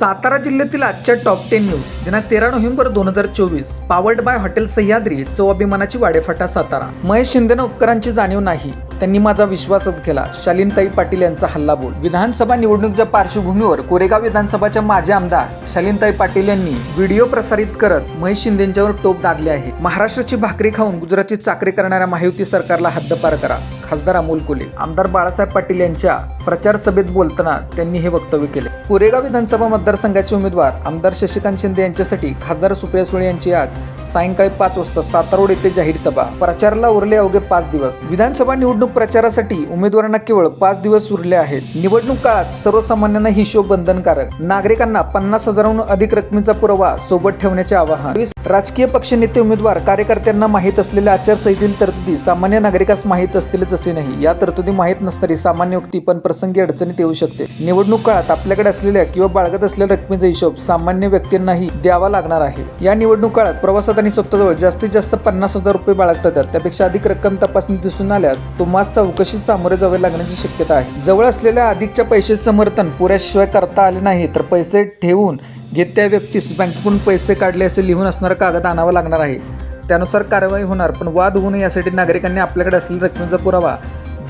सातारा जिल्ह्यातील आजच्या top ten news. दिनांक तेरा नोव्हेंबर दोन हजार चोवीस. पावर्ड बाय हॉटेल सह्याद्री चव अभिमानाची वाडेफाटा सातारा. महेश शिंदेनं उपकरांची जाणीव नाही. त्यांनी माझा विश्वासच केला. शालीनताई पाटील यांचा हल्लाबोल. विधानसभा निवडणुकीच्या पार्श्वभूमीवर कोरेगाव विधानसभाच्या माजी आमदार शालीनताई पाटील यांनी व्हिडिओ प्रसारित करत महेश शिंदेंच्यावर टोप दागले आहे. महाराष्ट्राची भाकरी खाऊन गुजरातची चाकरी करणाऱ्या महायुती सरकारला हद्दपार करा. खासदार अमोल कोले आमदार बाळासाहेब पाटील यांच्या प्रचार सभेत बोलताना त्यांनी हे वक्तव्य केले. कोरेगाव विधानसभा मतदारसंघाचे उमेदवार आमदार शशिकांत शिंदे यांच्यासाठी खासदार सुप्रिया सुळे यांची आज सायंकाळी पाच वाजता सातारोड येथे जाहीर सभा. प्रचाराला उरले अवघे पाच दिवस. विधानसभा निवडणूक प्रचारासाठी उमेदवारांना केवळ पाच दिवस उरले आहेत. निवडणूक काळात सर्वसामान्यांना हिशोब बंधनकारक. नागरिकांना पन्नास हजारांहून अधिक रकमेचा पुरावा सोबत ठेवण्याचे आवाहन. राजकीय पक्ष नेते उमेदवार कार्यकर्त्यांना माहीत असलेल्या आचारसंहितेतील तरतुदी सामान्य नागरिकास माहीत असतीलच असे नाही. या तरतुदी माहीत नसणारी सामान्य व्यक्ती पण प्रसंगी अडचणीत येऊ शकते. निवडणूक काळात आपल्याकडे असलेल्या किंवा बाळगत असलेल्या रकमेचा हिशोब सामान्य व्यक्तींनाही द्यावा लागणार आहे. या निवडणूक काळात प्रवासात आणि स्वतःजवळ जास्तीत जास्त पन्नास हजार रुपये बाळगतात. येतात. त्यापेक्षा अधिक रक्कम तपासणी दिसून आल्यास तुम्हाला चौकशीत सामोरे जावे लागण्याची शक्यता आहे. जवळ असलेल्या अधिकच्या पैसे समर्थन पुऱ्याशिवाय करता आले नाही तर पैसे ठेवून घेत्या व्यक्तीस बँकेकडून पैसे काढले असे लिहून असणारा कागद आणावा लागणार आहे. त्यानुसार कारवाई होणार पण वाद होऊ नये यासाठी नागरिकांनी आपल्याकडे असलेल्या रकमेचा पुरावा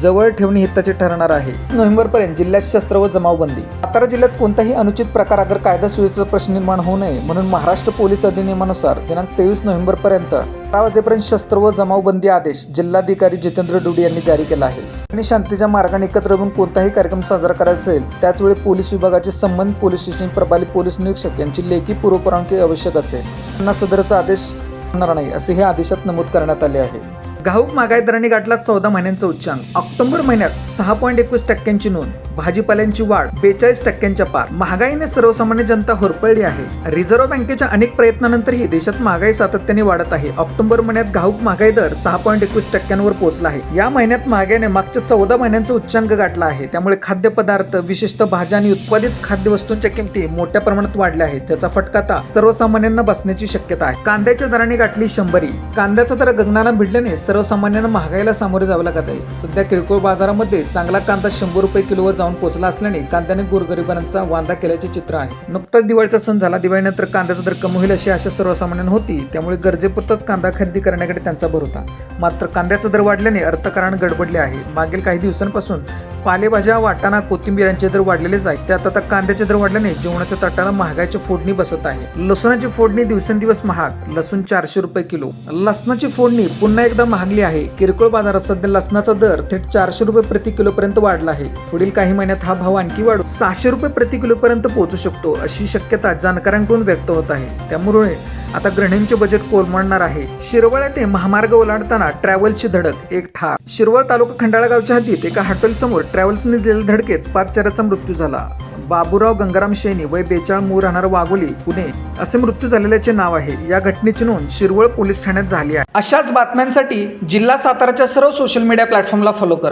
जवळ ठेवणे हिताचे ठरणार आहे. नोव्हेंबरपर्यंत जिल्ह्यात शस्त्र व जमावबंदी. सातारा जिल्ह्यात कोणताही अनुचित प्रकार अगर कायदा सुव्यवस्थेचा प्रश्न निर्माण होऊ नये म्हणून महाराष्ट्र पोलीस अधिनियमानुसार दिनांक तेवीस नोव्हेंबरपर्यंत बारा वाजेपर्यंत शस्त्र व जमावबंदी आदेश जिल्हाधिकारी जितेंद्र डुडे यांनी जारी केला आहे. आणि शांतीच्या मार्गाने एकत्र येऊन कोणताही कार्यक्रम साजरा करायचा असेल त्याचवेळी पोलीस विभागाचे संबंधित पोलीस स्टेशन प्रभारी पोलीस निरीक्षक यांची लेखी पूर्वपरवानगी आवश्यक असेल. त्यांना सदरचा आदेश होणार नाही असे हे आदेशात नमूद करण्यात आले आहे. घाऊक महागाई दराने गाठला चौदा महिन्यांचा उच्चांक. ऑक्टोबर महिन्यात सहा पॉईंट एकवीस टक्क्यांची नोंद. भाजीपाल्यांची वाढ बेचाळीस टक्क्यांच्या पार. महागाईने सर्वसामान्य जनता होरपळली आहे. रिझर्व्ह बँकेच्या अनेक प्रयत्नानंतरही देशात महागाई सातत्याने वाढत आहे. ऑक्टोबर महिन्यात घाऊक महागाई दर सहा पॉईंट एकवीस टक्क्यांवर पोहोचला आहे. या महिन्यात महागाईने मागच्या चौदा महिन्यांचा उच्चांक गाठला आहे. त्यामुळे खाद्यपदार्थ विशेषतः भाज्या आणि उत्पादित खाद्यवस्तूंच्या किमती मोठ्या प्रमाणात वाढल्या आहेत. त्याचा फटका आता सर्वसामान्यांना बसण्याची शक्यता आहे. कांद्याच्या दराने गाठली शंभरी. कांद्याचा दर गगनाला भिडल्याने सर्वसामान्यांना महागाईला सामोरे जावे लागत आहे. सध्या किरकोळ बाजारामध्ये चांगला कांदा शंभर रुपये किलोवर जाऊन पोहोचला असल्याने कांद्याने गोरगरिबांचा वांदा केल्याचे चित्र आहे. नुकताच दिवाळीचा सण झाला. दिवाळीनंतर कांद्याचा दर कमी होईल अशी आशा सर्वसामान्यांना होती. त्यामुळे गरजेपुरताच कांदा खरेदी करण्याकडे त्यांचा भर होता. मात्र कांद्याचा दर वाढल्याने अर्थकारण गडबडले आहे. मागील काही दिवसांपासून पालेभाज्या वाटाणा कोथिंबीर यांचे दर वाढलेलेच आहेत. त्यात आता कांद्याचे दर वाढल्याने जेवणाच्या ताटाला महागाईची फोडणी बसत आहे. लसणाची फोडणी दिवसेंदिवस महाग लसूण चारशे रुपये किलो. लसणाची फोडणी पुन्हा एकदा महागली आहे. किरकोळ बाजारात सध्या लसणाचा दर थेट चारशे रुपये प्रति किलो पर्यंत वाढला आहे. पुढील काही महिन्यात हा भाव आणखी वाढून सहाशे रुपये प्रति किलो पर्यंत पोहोचू शकतो अशी शक्यता जाणकारांकडून व्यक्त होत आहे. त्यामुळे आता गृहिणींचे बजेट कोलमडणार आहे. शिरवळ येथे महामार्ग ओलांडताना ट्रॅव्हलची धडक एक ठार. शिरवळ तालुका खंडाळा गावच्या हद्दीत एका हॉटेल समोर ट्रॅव्हल्सने दिलेल्या धडकेत पाच चाराचा मृत्यू झाला. बाबूराव गंगाराम शेनी वय बेचाळ मूळ राहणार वाघोली पुणे असे मृत्यू झालेल्याचे नाव आहे. या घटनेची नोंद शिरवळ पोलीस ठाण्यात झाली आहे. अशाच बातम्यांसाठी जिल्हा साताराच्या सर्व सोशल मीडिया प्लॅटफॉर्मला फॉलो करा.